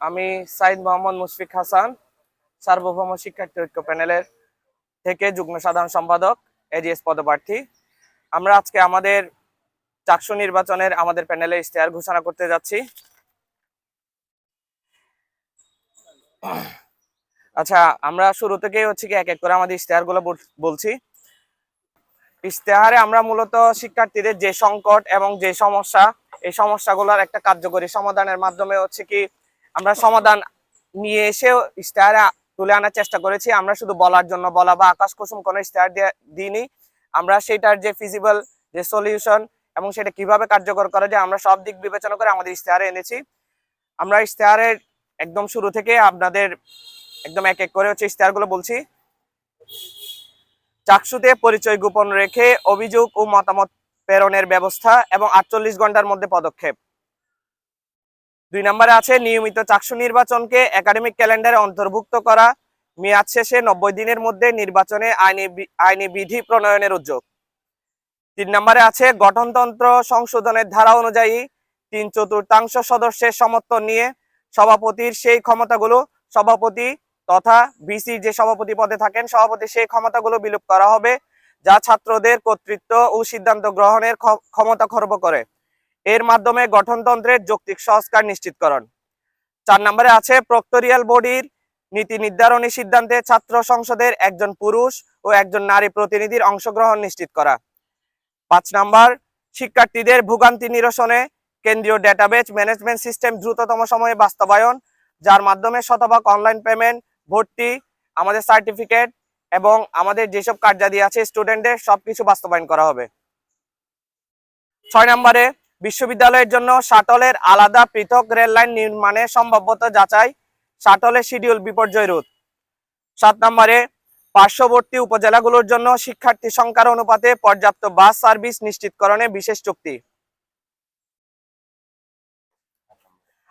আমি সাইদ মোহাম্মদ মুশফিক হাসান, সার্বভৌম শিক্ষার্থী ঐক্য প্যানেলের থেকে যুগ্ম সাধারণ সম্পাদক এজিএস পদপ্রার্থী। আমরা আজকে আমাদের চাকসু নির্বাচনের আমাদের প্যানেলে ইশতেহার ঘোষণা করতে যাচ্ছি। আচ্ছা আমরা শুরু থেকেই হচ্ছে কি এক এক করে আমাদের ইশতেহারগুলো বল- বলছি। ইশতেহারে আমরা মূলত শিক্ষার্থীদের যে সংকট এবং যে সমস্যা, এই সমস্যাগুলোর একটা কার্যকরী সমাধানের মাধ্যমে হচ্ছে কি আমরা সমাধান নিয়ে এসে ইশতেহারে তুলে আনার চেষ্টা করেছি। আমরা শুধু বলার জন্য বলা বা আকাশ কুসুম কোনো দিয়ে- দিইনি। আমরা সেটার যে ফিজিবল যে সলিউশন এবং সেটা কীভাবে কার্যকর করা যায়, আমরা সব দিক বিবেচনা করে আমাদের ইশতেহারে এনেছি। আমরা ইশতেহারের একদম শুরু থেকে আপনাদের একদম এক এক করে হচ্ছে ইশতেহারগুলো বলছি। চাকসুতে পরিচয় গোপন রেখে অভিযোগ ও মতামত প্রেরণের ব্যবস্থা এবং আটচল্লিশ ঘণ্টার মধ্যে পদক্ষেপ। দুই নম্বরে আছে নিয়মিত চাকসু নির্বাচনকে একাডেমিক ক্যালেন্ডারে অন্তর্ভুক্ত করা। মেয়াদ শেষে নব্বই দিনের মধ্যে নির্বাচনে আইনি আইনি বিধি প্রণয়নের উদ্যোগ। তিন নম্বরে আছে গঠনতন্ত্র সংশোধনের ধারা অনুযায়ী তিন চতুর্থাংশ সদস্যের সমর্থন নিয়ে সভাপতির সেই ক্ষমতাগুলো সভাপতি তথা বিসি যে সভাপতি পদে থাকেন, সভাপতি সেই ক্ষমতাগুলো বিলুপ করা হবে, যা ছাত্রদের কর্তৃত্ব ও সিদ্ধান্ত গ্রহণের ক্ষ- ক্ষমতা খর্ব করে। এর মাধ্যমে গঠনতন্ত্রের যৌক্তিক সংস্কার নিশ্চিতকরণ। চার নম্বরে আছে প্রক্টোরিয়াল বডির নীতি নির্ধারণী সিদ্ধান্তে ছাত্র সংসদের একজন পুরুষ ও একজন নারী প্রতিনিধির অংশগ্রহণ নিশ্চিত করা। পাঁচ নম্বর, শিক্ষার্থীদের ভোগান্তি নিরসনে কেন্দ্রীয় ডেটাবেজ ম্যানেজমেন্ট সিস্টেম দ্রুততম সময়ে বাস্তবায়ন, যার মাধ্যমে শতভাগ অনলাইন পেমেন্ট, ভর্তি, আমাদের সার্টিফিকেট এবং আমাদের যেসব কার্যাদি আছে স্টুডেন্টদের সবকিছু বাস্তবায়ন করা হবে। ছয় নম্বরে বিশ্ববিদ্যালয়ের জন্য শাটলের আলাদা পৃথক রেল লাইন নির্মাণে সম্ভাব্যতা যাচাই, শাটলের শিডিউল বিপর্যয় রোধ। সাত নম্বরে, পার্শ্ববর্তী উপজেলাগুলোর জন্য শিক্ষার্থী সংখ্যার অনুপাতে পর্যাপ্ত বাস সার্ভিস নিশ্চিতকরণে বিশেষ চুক্তি।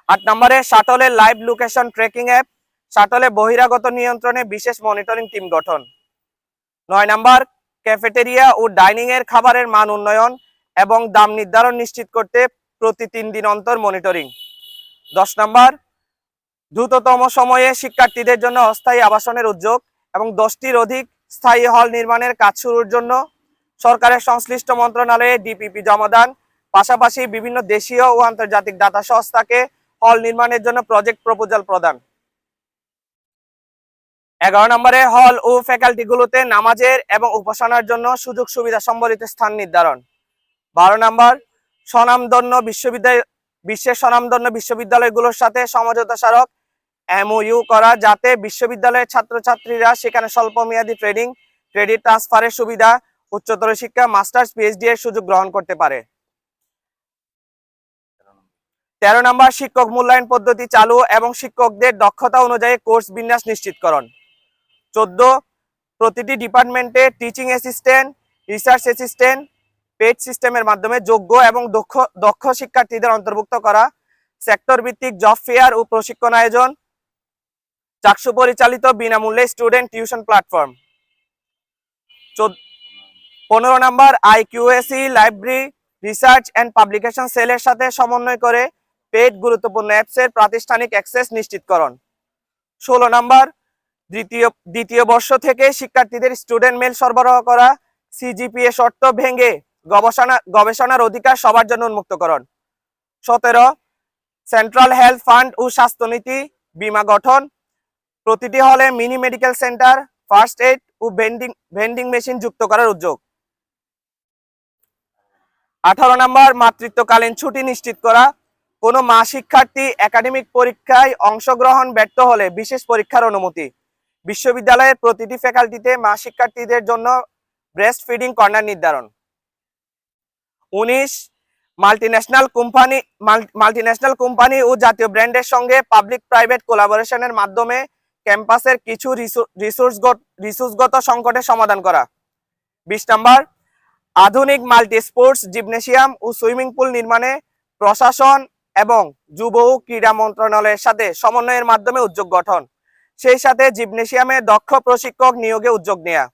আট নম্বরে শাটলের লাইভ লোকেশন ট্রেকিং অ্যাপ, শাটলে বহিরাগত নিয়ন্ত্রণে বিশেষ মনিটরিং টিম গঠন। নয় নাম্বার, ক্যাফেটেরিয়া ও ডাইনিং এর খাবারের মান উন্নয়ন এবং দাম নির্ধারণ নিশ্চিত করতে প্রতি তিন দিন অন্তর মনিটরিং দশ নম্বর, দ্রুততম সময়ে শিক্ষার্থীদের জন্য অস্থায়ী আবাসনের উদ্যোগ এবং দশটির অধিক স্থায়ী হল নির্মাণের কাজ শুরুর জন্য সরকারের সংশ্লিষ্ট মন্ত্রণালয়ে ডিপিপি জমাদান পাশাপাশি বিভিন্ন দেশীয় ও আন্তর্জাতিক দাতা সংস্থাকে হল নির্মাণের জন্য প্রজেক্ট প্রপোজাল প্রদান। এগারো নম্বরে, হল ও ফ্যাকাল্টিগুলোতে নামাজের এবং উপাসনার জন্য সুযোগ সুবিধা সম্বলিত স্থান নির্ধারণ। বারো নম্বর, স্বনামধন্য বিশ্ববিদ্যালয়, বিশ্বের স্বনামধন্য বিশ্ববিদ্যালয়গুলোর সাথে সমঝোতা স্মারক এমওইউ করা যাতে বিশ্ববিদ্যালয়ের ছাত্রছাত্রীরা সেখানে স্বল্প মেয়াদী ট্রেনিং, ক্রেডিট ট্রান্সফারের সুবিধা, উচ্চতর শিক্ষা, মাস্টার্স, পিএইচডি এর সুযোগ গ্রহণ করতে পারে। তেরো নম্বর, শিক্ষক মূল্যায়ন পদ্ধতি চালু এবং শিক্ষকদের দক্ষতা অনুযায়ী কোর্স বিন্যাস নিশ্চিতকরণ। চোদ্দ, প্রতিটি ডিপার্টমেন্টে teaching assistant research assistant paid সিস্টেমের মাধ্যমে যোগ্য এবং দক্ষ দক্ষ শিক্ষার্থীদের অন্তর্ভুক্ত করা সেক্টর ভিত্তিক জব ফেয়ার ও প্রশিক্ষণ আয়োজন, চাকসু পরিচালিত বিনামূল্যে স্টুডেন্ট টিউশন প্ল্যাটফর্ম পনেরো number IQAC library research and publication সেলের সাথে সমন্বয় করে পেড গুরুত্বপূর্ণ অ্যাপসের প্রাতিষ্ঠানিক অ্যাক্সেস নিশ্চিতকরণ। ষোলো নম্বর, দ্বিতীয় দ্বিতীয় বর্ষ থেকে শিক্ষার্থীদের স্টুডেন্ট মেল সরবরাহ করা সিজিপিএ শর্ত ভেঙে গবেষণা, গবেষণার অধিকার সবার জন্য উন্মুক্তকরণ। সতেরো সেন্ট্রাল হেলথ ফান্ড ও স্বাস্থ্যনীতি বীমা গঠন। প্রতিটি হলে mini medical centre, first aid ও ভেন্ডিং ভেন্ডিং মেশিন যুক্ত করার উদ্যোগ। আঠারো নম্বর, মাতৃত্বকালীন ছুটি নিশ্চিত করা। কোনো মা শিক্ষার্থী একাডেমিক পরীক্ষায় অংশগ্রহণ ব্যর্থ হলে বিশেষ পরীক্ষার অনুমতি। বিশ্ববিদ্যালয়ের প্রতিটি ফ্যাকাল্টিতে মা শিক্ষার্থীদের জন্য ব্রেস্ট ফিডিং কর্নার নির্ধারণ। উনিশ মাল্টিন্যাশনাল কোম্পানি মাল্টিন্যাশনাল কোম্পানি ও জাতীয় ব্র্যান্ডের সঙ্গে পাবলিক প্রাইভেট কোলাবোরেশনের মাধ্যমে ক্যাম্পাসের কিছু রিসোর্সগত রিসোর্সগত সংকটের সমাধান করা। বিশ নাম্বার, আধুনিক মাল্টি স্পোর্টস জিমনেশিয়াম ও সুইমিং পুল নির্মাণে প্রশাসন এবং যুব ও ক্রীড়া মন্ত্রণালয়ের সাথে সমন্বয়ের মাধ্যমে উদ্যোগ গঠন। সেই সাথে জিমনেশিয়ামে দক্ষ প্রশিক্ষক নিয়োগে উদ্যোগ নেয়া।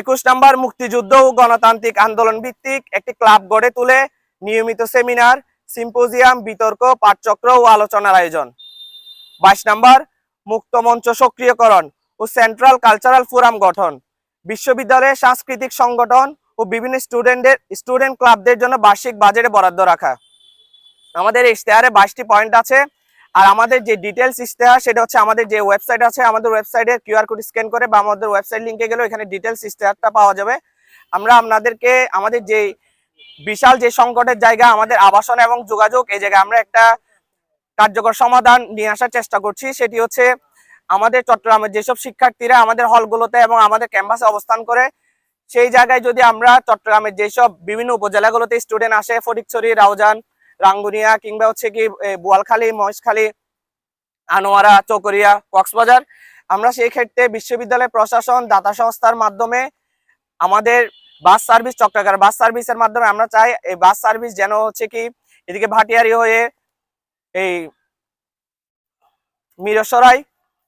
একুশ নাম্বার মুক্তিযুদ্ধ ও গণতান্ত্রিক আন্দোলন ভিত্তিক একটি ক্লাব গড়ে তুলে নিয়মিত সেমিনার, সিম্পোজিয়াম, বিতর্ক, পাঠচক্র ও আলোচনার আয়োজন। বাইশ নাম্বার মুক্ত মঞ্চ সক্রিয়করণ ও সেন্ট্রাল কালচারাল ফোরাম গঠন। বিশ্ববিদ্যালয়ের সাংস্কৃতিক সংগঠন ও বিভিন্ন স্টুডেন্টদের, স্টুডেন্ট ক্লাবদের জন্য বার্ষিক বাজেটে বরাদ্দ রাখা। আমাদের ইশতেহারে বাইশটি পয়েন্ট আছে। আর আমাদের যে ডিটেলস ইশতেহার সেটা হচ্ছে আমাদের যে ওয়েবসাইট আছে, আমাদের ওয়েবসাইটের কিউআর কোড স্ক্যান করে বা আমাদের ওয়েবসাইট লিঙ্কে গেলে এখানে ডিটেলস ইশতেহারটা পাওয়া যাবে। আমরা আপনাদেরকে আমাদের যে বিশাল যে সংকটের জায়গা, আমাদের আবাসন এবং যোগাযোগ, এই জায়গায় আমরা একটা কার্যকর সমাধান নিয়ে আসার চেষ্টা করছি। সেটি হচ্ছে আমাদের চট্টগ্রামের যেসব শিক্ষার্থীরা আমাদের হলগুলোতে এবং আমাদের ক্যাম্পাসে অবস্থান করে, সেই জায়গায় যদি আমরা চট্টগ্রামের যেসব বিভিন্ন উপজেলাগুলোতে স্টুডেন্ট আসে, ফটিকছড়ি, রাউজান রাঙ্গুনিয়া কিংবা হচ্ছে কি বোয়ালখালী, মহেশখালী, আনোয়ারা, চকরিয়া, কক্সবাজার। আমরা সেই ক্ষেত্রে বিশ্ববিদ্যালয় প্রশাসন, দাতা সংস্থার মাধ্যমে আমাদের বাস সার্ভিস চক্রাকার, বাস সার্ভিসের মাধ্যমে আমরা চাই এই বাস সার্ভিস যেন হচ্ছে কি, এদিকে ভাটিয়ারি হয়ে এই মিরসরাই,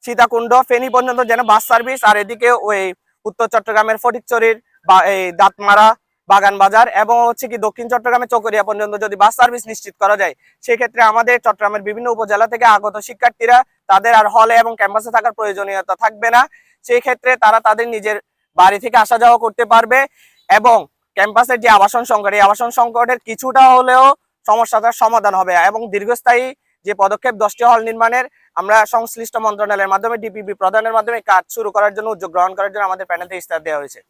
সীতাকুণ্ড, ফেনী পর্যন্ত যেন বাস সার্ভিস, আর এদিকে ওই উত্তর চট্টগ্রামের ফটিকচুরির বা এই দাঁতমারা বাগান বাজার এবং হচ্ছে কি দক্ষিণ চট্টগ্রামের চকরিয়া পর্যন্ত যদি বাস সার্ভিস নিশ্চিত করা যায়, সেক্ষেত্রে আমাদের চট্টগ্রামের বিভিন্ন উপজেলা থেকে আগত শিক্ষার্থীরা তাদের আর হলে এবং ক্যাম্পাসে থাকার প্রয়োজনীয়তা থাকবে না। সেই ক্ষেত্রে তারা তাদের নিজের বাড়ি থেকে আসা যাওয়া করতে পারবে এবং ক্যাম্পাসের যে আবাসন সংকট, এই আবাসন সংকটের কিছুটা হলেও সমস্যাটার সমাধান হবে এবং দীর্ঘস্থায়ী যে পদক্ষেপ দশটি হল নির্মাণের, আমরা সংশ্লিষ্ট মন্ত্রণালয়ের মাধ্যমে, ডিপিবি প্রদানের মাধ্যমে কাজ শুরু করার জন্য, উদ্যোগ গ্রহণ করার জন্য আমাদের প্যানেলে ইস্তার দেওয়া হয়েছে।